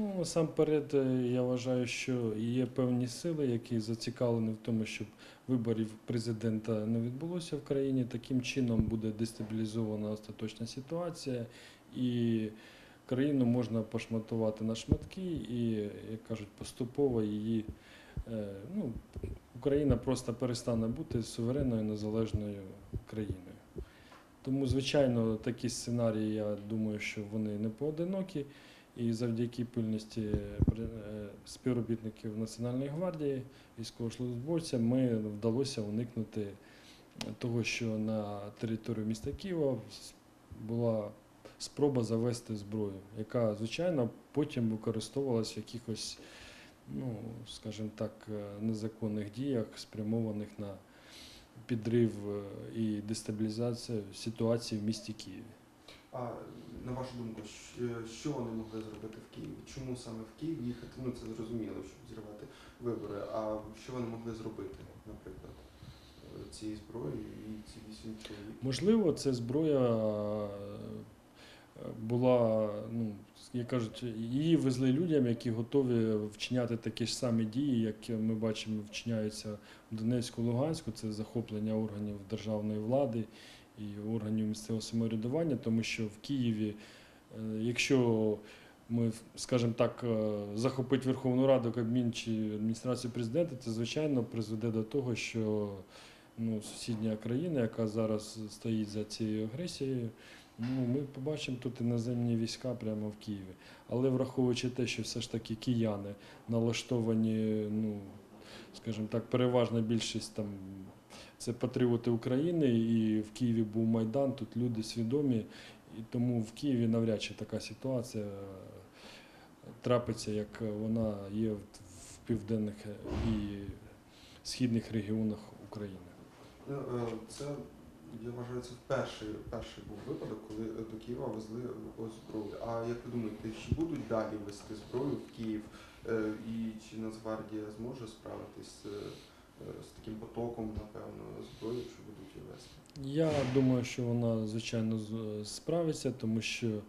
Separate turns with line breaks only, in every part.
Ну, насамперед, е, я вважаю, що є певні сили, які зацікавлені в тому, щоб виборів президента не відбулося в країні. Таким чином буде дестабілізована остаточна ситуація, і країну можна пошматувати на шматки, і, як кажуть, поступово її. е, Ну, Україна просто перестане бути суверенною незалежною країною. Тому, звичайно, такі сценарії, я думаю, що вони не поодинокі. І завдяки пильності е, співробітників Національної гвардії, військовослужбовцям, ми вдалося уникнути того, що на територію міста Києва була спроба завести зброю, яка, звичайно, потім використовувалась в якихось, ну, скажімо так, е, незаконних діях, спрямованих на підрив е, і дестабілізацію ситуації в місті Києві.
А на вашу думку, що вони могли зробити в Києві? Чому саме в Київ їхати? Ну це зрозуміло, щоб зірвати вибори. А що вони могли зробити, наприклад, е, цією зброєю і ці вісім чоловік?
Можливо, це зброя е, була, ну, як кажуть, її везли людям, які готові вчиняти такі ж самі дії, як ми бачимо, вчиняються в Донецьку, Луганську. Це захоплення органів державної влади і органів місцевого самоврядування, тому що в Києві, е, якщо ми, скажімо так, е, захопити Верховну Раду, Кабмін чи адміністрацію президента, це звичайно призведе до того, що ну, сусідня країна, яка зараз стоїть за цією агресією. Ну, ми побачимо тут іноземні війська прямо в Києві. Але враховуючи те, що все ж таки кияни налаштовані, ну, скажімо так, переважна більшість там це патріоти України, і в Києві був Майдан, тут люди свідомі, і тому в Києві навряд чи така ситуація е, трапиться, як вона є в південних і східних регіонах України.
Ну, е, Це я вважаю, це перший, перший був випадок, коли е, до Києва везли зброю. А як ви думаєте, чи будуть далі везти зброю в Київ? Е, І чи Нацгвардія зможе справитись з, таким потоком, напевно, зброї, що будуть її вести?
Я думаю, що вона звичайно справиться, тому що е,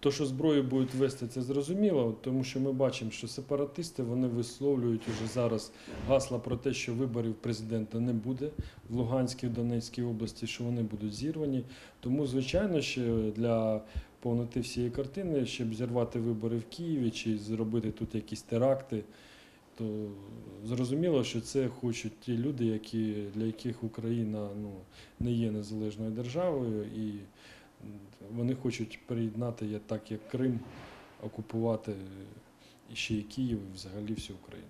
то, що зброю будуть вести, це зрозуміло, тому що ми бачимо, що сепаратисти вони висловлюють уже зараз гасла про те, що виборів президента не буде в Луганській, в Донецькій області, що вони будуть зірвані. Тому, звичайно, що для повноти всієї картини, щоб зірвати вибори в Києві чи зробити тут якісь теракти. То зрозуміло, що це хочуть ті люди, які, для яких Україна ну, не є незалежною державою, і вони хочуть приєднати так, як Крим, окупувати ще й Київ, і взагалі всю Україну.